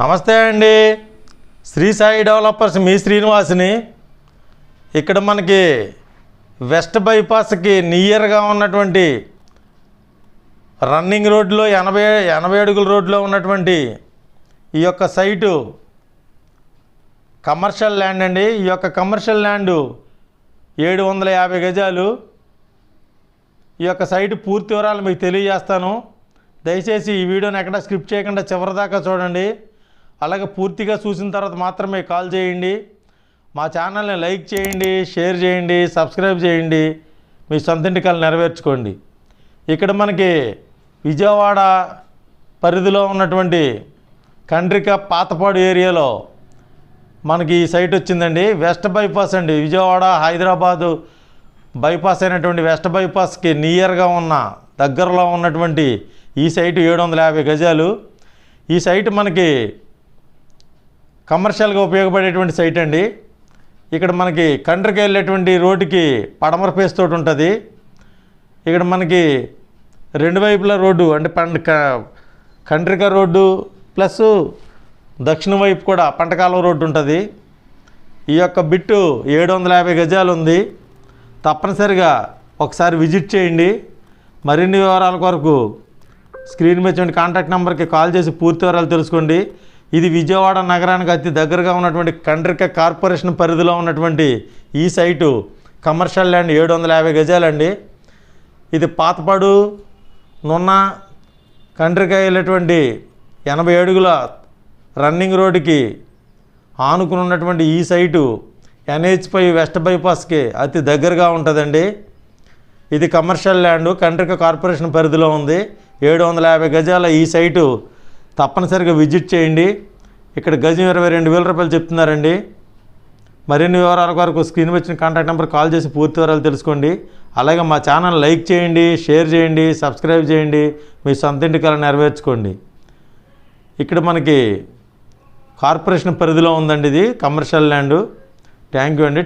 నమస్తే అండి. శ్రీ సాయి డెవలపర్స్ మీ శ్రీనివాసుని. ఇక్కడ మనకి వెస్ట్ బైపాస్కి నియర్గా ఉన్నటువంటి రన్నింగ్ రోడ్లో ఎనభై ఎనభై అడుగుల రోడ్లో ఉన్నటువంటి ఈ యొక్క సైటు కమర్షియల్ ల్యాండ్ అండి. ఈ యొక్క కమర్షియల్ ల్యాండు ఏడు వందల యాభై గజాలు. ఈ యొక్క సైట్ పూర్తి వివరాలు మీకు తెలియజేస్తాను. దయచేసి ఈ వీడియోని ఎక్కడ స్క్రిప్ట్ చేయకుండా చివరి దాకా చూడండి. అలాగే పూర్తిగా చూసిన తర్వాత మాత్రమే కాల్ చేయండి. మా ఛానల్ని లైక్ చేయండి షేర్ చేయండి సబ్స్క్రైబ్ చేయండి. మీ సొంత కళ నెరవేర్చుకోండి. ఇక్కడ మనకి విజయవాడ పరిధిలో ఉన్నటువంటి కండ్రిక పాతపాడు ఏరియాలో మనకి ఈ సైట్ వచ్చిందండి. వెస్ట్ బైపాస్ అండి. విజయవాడ హైదరాబాదు బైపాస్ అయినటువంటి వెస్ట్ బైపాస్కి నియర్గా ఉన్న దగ్గరలో ఉన్నటువంటి ఈ సైటు ఏడు వందల యాభై గజాలు. ఈ సైట్ మనకి కమర్షియల్గా ఉపయోగపడేటువంటి సైట్ అండి. ఇక్కడ మనకి కండ్రికి వెళ్ళేటువంటి రోడ్డుకి పడమర పేస్ తోటి ఉంటుంది. ఇక్కడ మనకి రెండు వైపుల రోడ్డు అంటే పండ క- కండ్రిక రోడ్డు ప్లస్ దక్షిణ వైపు కూడా పంటకాలం రోడ్డు ఉంటుంది. ఈ యొక్క బిట్టు ఏడు వందల యాభై గజాలు ఉంది. తప్పనిసరిగా ఒకసారి విజిట్ చేయండి. మరిన్ని వివరాల కొరకు స్క్రీన్ మీద చూడండి కాంటాక్ట్ నెంబర్కి కాల్ చేసి పూర్తి వివరాలు తెలుసుకోండి. ఇది విజయవాడ నగరానికి అతి దగ్గరగా ఉన్నటువంటి కండ్రిక కార్పొరేషన్ పరిధిలో ఉన్నటువంటి ఈ సైటు కమర్షియల్ ల్యాండ్ ఏడు వందల యాభై గజాలండి. ఇది పాతపాడు నున్న కండ్రిక వెళ్ళేటువంటి ఎనభై అడుగుల రన్నింగ్ రోడ్డుకి ఆనుకుని ఉన్నటువంటి ఈ సైటు ఎన్హెచ్పై వెస్ట్ బైపాస్కి అతి దగ్గరగా ఉంటుందండి. ఇది కమర్షియల్ ల్యాండ్ కండ్రిక కార్పొరేషన్ పరిధిలో ఉంది. ఏడు వందల యాభై గజాల ఈ సైటు తప్పనిసరిగా విజిట్ చేయండి. ఇక్కడ గజం ఇరవై రెండు వేల రూపాయలు చెప్తున్నారండి. మరిన్ని వివరాల కొరకు స్క్రీన్ వచ్చిన కాంటాక్ట్ నెంబర్ కాల్ చేసి పూర్తి వివరాలు తెలుసుకోండి. అలాగే మా ఛానల్ లైక్ చేయండి షేర్ చేయండి సబ్స్క్రైబ్ చేయండి. మీ సొంత ఇంటి కళ నెరవేర్చుకోండి. ఇక్కడ మనకి కార్పొరేషన్ పరిధిలో ఉందండి ఇది కమర్షియల్ ల్యాండ్. థ్యాంక్ యూ అండి.